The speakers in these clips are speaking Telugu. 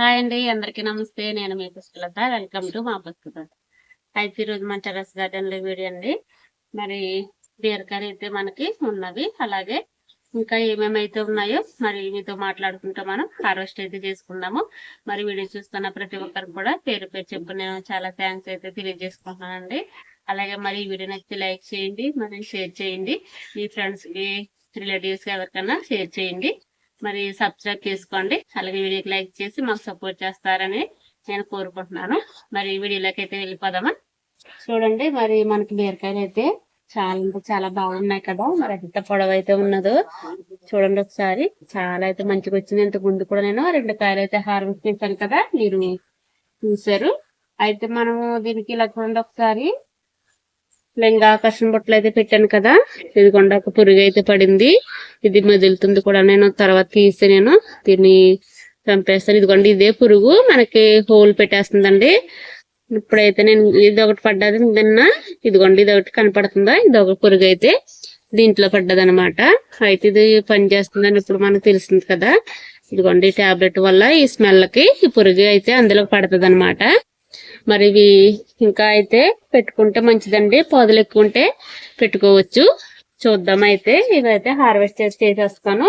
హాయ్ అండి అందరికీ నమస్తే. నేను మీ పుష్పలత. వెల్కమ్ టు మా పుష్పలత. అయితే ఈరోజు మన టెరస్ గార్డెన్లో వీడియో అండి. మరి బీరకాయ అయితే మనకి ఉన్నవి. అలాగే ఇంకా ఏమేమైతే ఉన్నాయో మరి మీతో మాట్లాడుకుంటూ మనం హార్వెస్ట్ అయితే చేసుకున్నాము మరి వీడియో చూస్తున్న ప్రతి ఒక్కరికి కూడా పేరు పేరు చెప్పు నేను చాలా థ్యాంక్స్ అయితే తెలియజేసుకుంటున్నానండి. అలాగే మరి ఈ వీడియో నచ్చితే లైక్ చేయండి మరి షేర్ చేయండి. మీ ఫ్రెండ్స్కి రిలేటివ్స్ ఎవరికైనా షేర్ చేయండి. మరి సబ్స్క్రైబ్ చేసుకోండి. అలాగే వీడియోకి లైక్ చేసి మాకు సపోర్ట్ చేస్తారని నేను కోరుకుంటున్నాను. మరి వీడియోలోకి అయితే వెళ్ళిపోదామా? చూడండి మరి మనకి బీరకాయలు అయితే చాలా అంటే చాలా బాగున్నాయి కదా. మరి ఎంత పొడవు అయితే ఉన్నదో చూడండి ఒకసారి. చాలా అయితే మంచిగా వచ్చింది. ఇంతకు ముందు కూడా నేను రెండు కాయలు అయితే హార్వెస్ట్ చేశాను కదా. మీరు చూసారు అయితే మనము దీనికి ఇలా చూడండి ఒకసారి. లింగా ఆకర్షణ బొట్టలు అయితే పెట్టాను కదా. ఇది ఒక పురుగు అయితే పడింది. ఇది మెదులుతుంది కూడా. నేను తర్వాత తీసి నేను దీన్ని చంపేస్తాను. ఇదిగోండి ఇదే పురుగు. మనకి హోల్ పెట్టేస్తుందండి. ఇప్పుడైతే నేను ఇది ఒకటి పడ్డది నిన్న. ఇదిగోండి ఇది ఒకటి కనపడుతుందా? ఇది ఒక పురుగు అయితే దీంట్లో పడ్డది అనమాట అయితే ఇది పని చేస్తుందని ఇప్పుడు మనకు తెలిసింది కదా. ఇదిగోండి టాబ్లెట్ వల్ల ఈ స్మెల్కి ఈ పురుగు అయితే అందులో పడుతుంది అనమాట మరి ఇవి ఇంకా అయితే పెట్టుకుంటే మంచిదండి. పొదలు ఎక్కువ ఉంటే పెట్టుకోవచ్చు. చూద్దాం అయితే. ఇవైతే హార్వెస్ట్ చేసి చేసేస్తాను.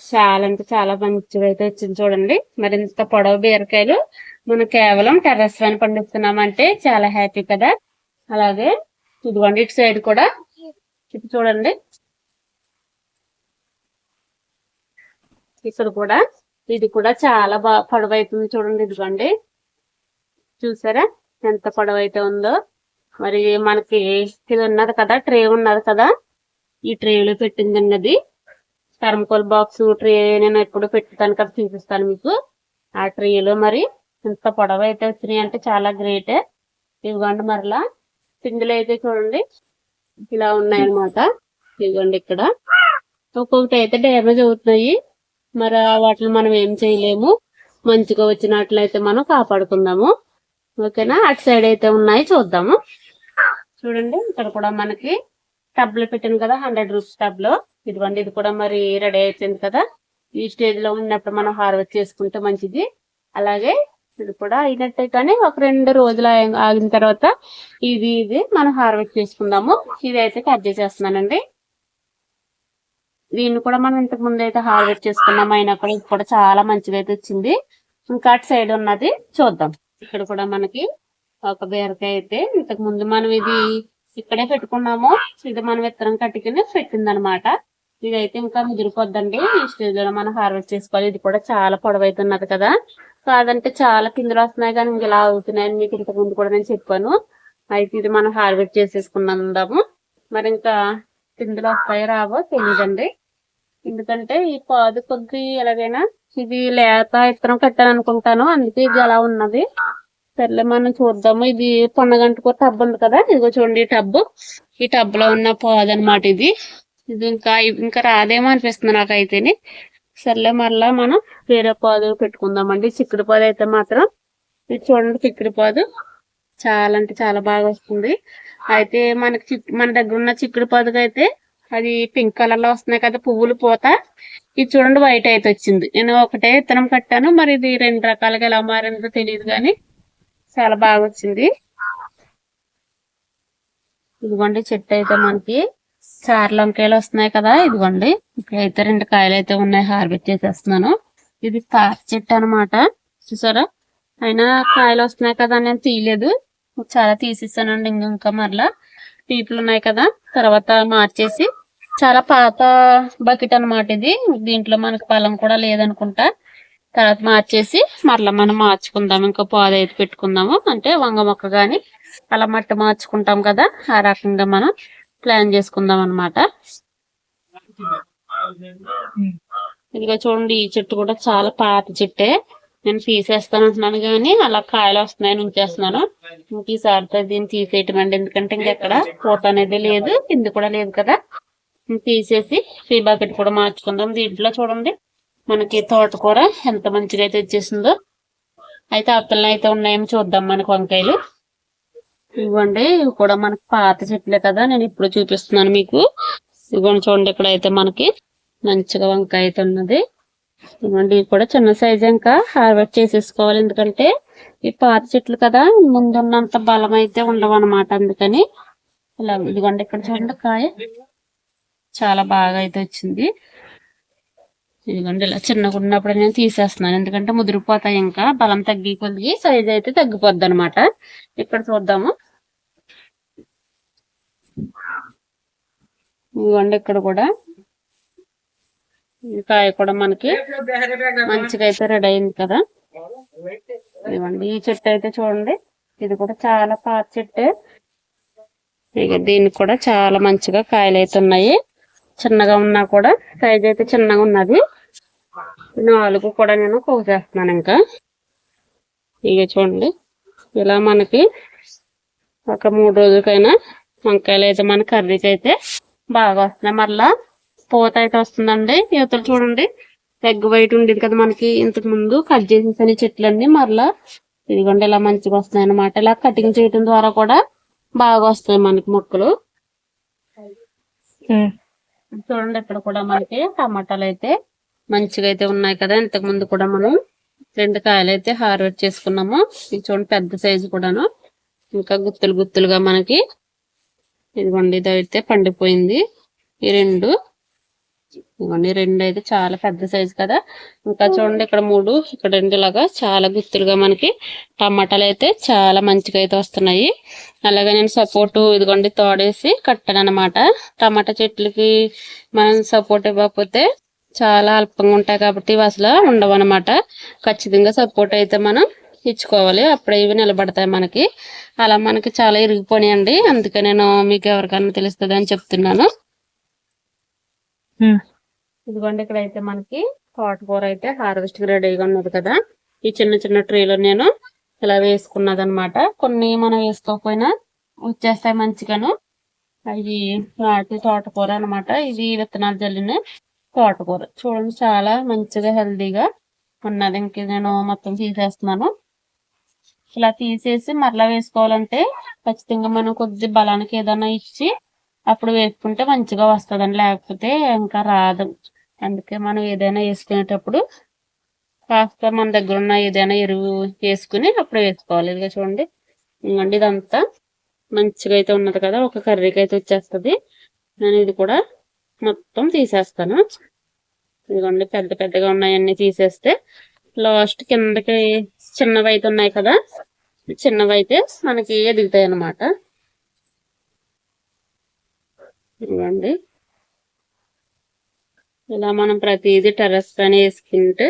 చాలా అంటే చాలా మంచిగా అయితే వచ్చింది చూడండి. మరి ఇంత పొడవు బీరకాయలు మనం కేవలం టెర్రస్ పైన పండిస్తున్నామంటే చాలా హ్యాపీ కదా. అలాగే ఇదిగోండి ఇటు సైడ్ కూడా ఇటు చూడండి. ఇక్కడ కూడా ఇది కూడా చాలా బాగా పొడవైతుంది చూడండి ఇదిగోండి. చూసారా? ఎంత పొడవైతే ఉందో. మరి మనకి ఇది ఉన్నది కదా ట్రే ఉన్నది కదా. ఈ ట్రేలో పెట్టిందండి అది. థర్మకోల్ బాక్స్ ట్రే నేను ఎప్పుడు పెట్టుతాను కదా చూపిస్తాను మీకు. ఆ ట్రేలో మరి ఎంత పొడవు అయితే వచ్చినాయి అంటే చాలా గ్రేట్. ఇదిగోండి మరలా. పిందులు అయితే చూడండి. ఇలా ఉన్నాయన్నమాట. ఇదిగోండి ఇక్కడ. ఒక్కొక్కటి అయితే డ్యామేజ్ అవుతున్నాయి. మరి వాటిని మనం ఏం చేయలేము. మంచిగా వచ్చినట్లయితే మనం కాపాడుకుందాము. ఓకేనా? అటు సైడ్ అయితే ఉన్నాయి చూద్దాము. చూడండి ఇక్కడ కూడా మనకి టబ్లో పెట్టాను కదా హండ్రెడ్ రూపీస్ టబ్లో. ఇదిగోండి ఇది కూడా మరి రెడీ అయిపోయింది కదా. ఈ స్టేజ్లో ఉన్నప్పుడు మనం హార్వెస్ట్ చేసుకుంటే మంచిది. అలాగే ఇది కూడా అయినట్టే కానీ ఒక రెండు రోజులు ఆగిన తర్వాత ఇది ఇది మనం హార్వెస్ట్ చేసుకుందాము. ఇది అయితే కట్ చేసేస్తున్నానండి. దీన్ని కూడా మనం ఇంతకు ముందు అయితే హార్వెస్ట్ చేసుకున్నాం. అయినా కూడా ఇది కూడా చాలా మంచిగా అయితే వచ్చింది. ఇంకా అటు సైడ్ ఉన్నది చూద్దాం. ఇక్కడ కూడా మనకి ఒక బీరకాయ అయితే ఇంతకు ముందు మనం ఇది ఇక్కడే పెట్టుకున్నాము. ఇది మనం విత్తనం కట్టుకుని పెట్టింది అనమాట ఇదైతే ఇంకా ముదిరిపోద్దండి. ఈ స్టేజ్లో మనం హార్వెస్ట్ చేసుకోవాలి. ఇది కూడా చాలా పొడవైతున్నది కదా. కాదంటే చాలా కిందలు వస్తున్నాయి కానీ ఇంకా ఇలా అవుతున్నాయని మీకు ఇంతకు ముందు కూడా నేను చెప్పాను. అయితే ఇది మనం హార్వెస్ట్ చేసేసుకున్నాము మరి ఇంకా కిందలు వస్తాయో రావో తెలియదండి ఎందుకంటే ఈ పాదు కొద్ది ఎలాగైనా ఇది లేత ఇత్తనం కట్టాను అనుకుంటాను అందుకే ఇది అలా ఉన్నది. సర్లే మనం చూద్దాము. ఇది పొన్నగంటకు టబ్ ఉంది కదా. ఇదిగో చూడండి ఈ టబ్బు ఈ టబ్లో ఉన్న పాదు అనమాట ఇది. ఇది ఇంకా ఇంకా రాదేమో అనిపిస్తుంది నాకైతేని. సర్లే మరలా మనం వేరే పాదు పెట్టుకుందామండి. చిక్కుడు పాదు అయితే మాత్రం. ఇది చూడండి చిక్కుడు పాదు. చాలా అంటే చాలా బాగా వస్తుంది. అయితే మనకి మన దగ్గర ఉన్న చిక్కుడు పాదుకు అయితే అది పింక్ కలర్లో వస్తున్నాయి కదా పువ్వులు పూత. ఇది చూడండి వైట్ అయితే వచ్చింది. నేను ఒకటే విత్తనం కట్టాను మరి ఇది రెండు రకాలుగా ఎలా మారిందో తెలియదు కానీ చాలా బాగా వచ్చింది. ఇదిగోండి చెట్టు అయితే మనకి చార్లంకాయలు వస్తున్నాయి కదా ఇదిగోండి. ఇక్కడైతే రెండు కాయలు అయితే ఉన్నాయి హార్వెస్ట్ చేసేస్తున్నాను. ఇది తార్ చెట్టు అన్నమాట. చూసారా? అయినా కాయలు వస్తున్నాయి కదా నేను తీయలేదు. చాలా తీసేసానండి ఇంకా మరలా. పీపులు ఉన్నాయి కదా తర్వాత మార్చేసి చాలా పాత బకెట్ అన్నమాట ఇది. దీంట్లో మనకి పొలం కూడా లేదనుకుంటా. తర్వాత మార్చేసి మరలా మనం మార్చుకుందాం ఇంకా పాదు అయితే పెట్టుకుందాము. అంటే వంగ మొక్క గాని అలా మట్టి మార్చుకుంటాం కదా ఆ రకంగా మనం ప్లాన్ చేసుకుందాం అన్నమాట. ఇదిగో చూడండి ఈ చెట్టు కూడా చాలా పాత చెట్టే. నేను తీసేస్తాను అంటున్నాను కానీ అలా కాయలు వస్తున్నాయని ఉంచేస్తున్నాను ఇంక ఈసారితో దీన్ని తీసేయటం అండి ఎందుకంటే ఇంకెక్కడ పూత అనేది లేదు కింద కూడా లేదు కదా. తీసేసి ఫ్రీ బకెట్ కూడా మార్చుకుందాం. దీంట్లో చూడండి మనకి తోటకూర ఎంత మంచిగా అయితే వచ్చేసిందో. అయితే అప్పలు అయితే ఉన్నాయేమో చూద్దాం మనకి వంకాయలు. ఇవ్వండి ఇవి కూడా మనకి పాత చెట్లే కదా నేను ఇప్పుడు చూపిస్తున్నాను మీకు. ఇవ్వండి చూడండి ఇక్కడ అయితే మనకి మంచిగా వంకాయ అయితే ఉన్నది. ఇవ్వండి ఇవి కూడా చిన్న సైజ్ ఇంకా. హార్వెస్ట్ చేసేసుకోవాలి ఎందుకంటే ఈ పాత చెట్లు కదా ముందున్నంత బలం అయితే ఉండవు అనమాట అందుకని. ఇలా ఇదిగోండి ఇక్కడ చూడండి కాయ. చాలా బాగా అయితే వచ్చింది. ఇదిగోండి ఇలా చిన్నగా ఉన్నప్పుడు నేను తీసేస్తున్నాను. ఎందుకంటే ముదిరిపోతాయి ఇంకా బలం తగ్గి కొద్ది సైజ్ అయితే తగ్గిపోద్ది అనమాట ఇక్కడ చూద్దాము. ఇదిగోండి ఇక్కడ కూడా కాయ కూడా మనకి మంచిగా అయితే రెడీ అయింది కదా. ఇదిగోండి ఈ చెట్టు అయితే చూడండి. ఇది కూడా చాలా పాత చెట్టు. ఇక దీనికి కూడా చాలా మంచిగా కాయలు అయితే ఉన్నాయి. చిన్నగా ఉన్నా కూడా సైజ్ అయితే చిన్నగా ఉన్నది. నాలుగు కూడా నేను కోసేస్తున్నాను ఇంకా. ఇక చూడండి ఇలా మనకి ఒక మూడు రోజులకైనా వంకాయలు అయితే మన కర్రీకి అయితే బాగా వస్తున్నాయి. మళ్ళా పూత అయితే వస్తుందండి. యువతలు చూడండి. ఎగ్ వైట్ ఉండేది కదా మనకి. ఇంతకు ముందు కట్ చేసేసిన చెట్లన్నీ. మరలా ఇదిగోండి ఇలా మంచిగా వస్తున్నాయి అన్నమాట. ఇలా కటింగ్ చేయడం ద్వారా కూడా బాగా వస్తాయి మనకి మొక్కలు. చూడండి ఇక్కడ కూడా మనకి టమాటాలు అయితే మంచిగా అయితే ఉన్నాయి కదా. ఇంతకు ముందు కూడా మనం రెండు కాయలు అయితే హార్వెస్ట్ చేసుకున్నాము. ఇది చూడండి పెద్ద సైజు కూడాను. ఇంకా గుత్తులు గుత్తులుగా మనకి ఇదిగోండి ఇది అయితే పండిపోయింది. ఈ రెండు ఇదిగోండి రెండు అయితే చాలా పెద్ద సైజు కదా. ఇంకా చూడండి ఇక్కడ మూడు ఇక్కడ రెండు లాగా చాలా గుత్తులుగా మనకి టమాటాలు అయితే చాలా మంచిగా అయితే వస్తున్నాయి. అలాగే నేను సపోర్ట్ ఇదిగోండి తోడేసి కట్టాను అనమాట టమాటా చెట్లకి మనం సపోర్ట్ ఇవ్వకపోతే చాలా అల్పంగా ఉంటాయి కాబట్టి ఇవి అసలు ఉండవు అనమాట ఖచ్చితంగా సపోర్ట్ అయితే మనం ఇచ్చుకోవాలి. అప్పుడే ఇవి నిలబడతాయి మనకి. అలా మనకి చాలా ఇరిగిపోయాయండి అందుకే నేను మీకు ఎవరికైనా తెలుస్తుంది అని చెప్తున్నాను. ఇదిగోండి ఇక్కడ అయితే మనకి తోటకూర అయితే హార్వెస్ట్ రెడీగా ఉన్నది కదా. ఈ చిన్న చిన్న ట్రీలో నేను ఇలా వేసుకున్నది అనమాట కొన్ని మనం వేసుకోకపోయినా వచ్చేస్తాయి మంచిగాను. అవి నాటి తోటకూర అన్నమాట. ఇది విత్తనాలు జల్లిన తోటకూర చూడండి చాలా మంచిగా హెల్దీగా ఉన్నది. ఇంక నేను మొత్తం తీసేస్తున్నాను. ఇలా తీసేసి మరలా వేసుకోవాలంటే ఖచ్చితంగా మనం కొద్ది బలానికి ఏదైనా ఇచ్చి అప్పుడు వేసుకుంటే మంచిగా వస్తుందండి లేకపోతే ఇంకా రాదు. అందుకే మనం ఏదైనా వేసుకునేటప్పుడు కాస్త మన దగ్గర ఉన్న ఏదైనా ఎరువు వేసుకుని అప్పుడు వేసుకోవాలి. ఇదిగా చూడండి. ఇంకండి ఇదంతా మంచిగా అయితే ఉన్నది కదా ఒక కర్రీకి అయితే వచ్చేస్తుంది. నేను ఇది కూడా మొత్తం తీసేస్తాను. ఇదిగోండి పెద్ద పెద్దగా ఉన్నాయన్నీ తీసేస్తే లాస్ట్ కిందకి చిన్నవి అయితే ఉన్నాయి కదా చిన్నవి అయితే మనకి ఎదుగుతాయి అన్నమాట. చూడండి ఇలా మనం ప్రతిదీ టెర్రస్ పైన వేసుకుంటే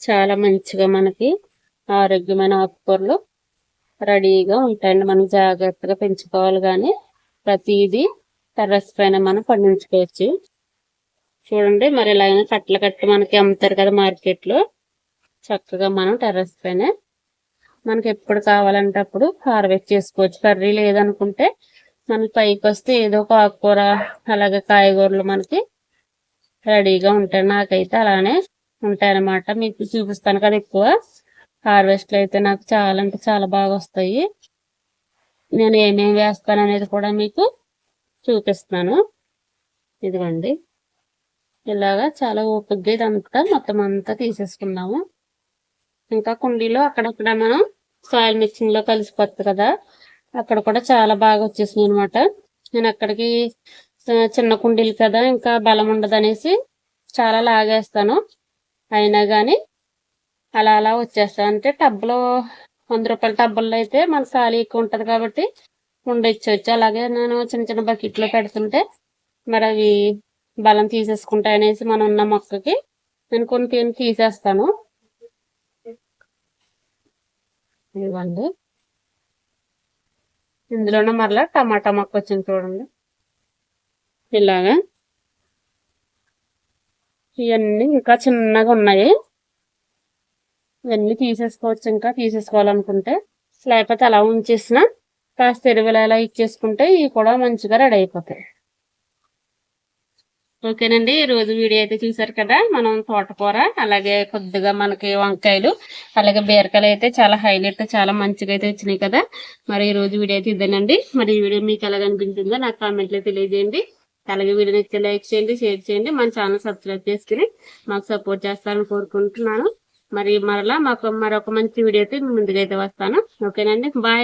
చాలా మంచిగా మనకి ఆరోగ్యమైన ఆకుకూరలు రెడీగా ఉంటాయండి. మనం జాగ్రత్తగా పెంచుకోవాలి కానీ ప్రతిదీ టెర్రస్ పైన మనం పండించుకోవచ్చు. చూడండి మరి ఇలాగ కట్టలు కట్టి మనకి అమ్ముతారు కదా మార్కెట్లో చక్కగా మనం టెర్రస్ పైన మనకి ఎప్పుడు కావాలంటే అప్పుడు హార్వెస్ట్ చేసుకోవచ్చు. కర్రీ లేదనుకుంటే మనకి పైకి వస్తే ఏదో ఒక ఆకుకూర అలాగే కాయగూరలు మనకి రెడీగా ఉంటాయి. నాకైతే అలానే ఉంటాయి అన్నమాట మీకు చూపిస్తాను కదా ఎక్కువ. హార్వెస్ట్లు అయితే నాకు చాలా అంటే చాలా బాగా వస్తాయి. నేను ఏమేమి వేస్తాను అనేది కూడా మీకు చూపిస్తాను ఇదిగోండి. ఇలాగా చాలా ఓపిగ్గా ఇదంతా మొత్తం అంతా తీసేసుకున్నాము. ఇంకా కుండీలో అక్కడక్కడ మనం సాయిల్ మిక్సింగ్లో కలిసిపోతుంది కదా. అక్కడ కూడా చాలా బాగా వచ్చేసింది అనమాట నేను అక్కడికి చిన్న కుండీలు కదా ఇంకా బలం ఉండదు అనేసి చాలా లాగేస్తాను. అయినా కానీ అలా అలా వచ్చేస్తాను అంటే టబ్లో వంద రూపాయల టబ్బుల్లో అయితే మన ఖాళీ ఎక్కువ ఉంటుంది కాబట్టి ఉండొచ్చు అలాగే నేను చిన్న చిన్న బకెట్లో పెడుతుంటే మరి అవి బలం తీసేసుకుంటాయి అనేసి మనం ఉన్న మొక్కకి నేను కొన్ని తీసేస్తాను. ఇవ్వండి. ఇందులోనే మరలా టమాటా మొక్క వచ్చింది చూడండి. ఇలాగా. ఇవన్నీ ఇంకా చిన్నగా ఉన్నాయి. ఇవన్నీ తీసేసుకోవచ్చు ఇంకా తీసేసుకోవాలనుకుంటే. లేకపోతే అలా ఉంచేసిన కాస్త ఎరువులు ఎలా ఇచ్చేసుకుంటే ఇవి కూడా మంచిగా రెడీ అయిపోతాయి. ఓకేనండి ఈ రోజు వీడియో అయితే చూసారు కదా మనం తోటకూర అలాగే కొద్దిగా మనకి వంకాయలు అలాగే బీరకాయలు అయితే చాలా హైలైట్ చాలా మంచిగా అయితే వచ్చినాయి కదా. మరి ఈ రోజు వీడియో అయితే ఇదేనండి. మరి ఈ వీడియో మీకు ఎలా అనిపించిందో నాకు కామెంట్లో తెలియజేయండి. అలాగే వీడియో నచ్చితే లైక్ చేయండి షేర్ చేయండి మన ఛానల్ సబ్స్క్రైబ్ చేసుకుని మాకు సపోర్ట్ చేస్తారని కోరుకుంటున్నాను. మరి మరలా మాకు మరొక మంచి వీడియో అయితే ముందుకైతే వస్తాను. ఓకేనండి బాయ్.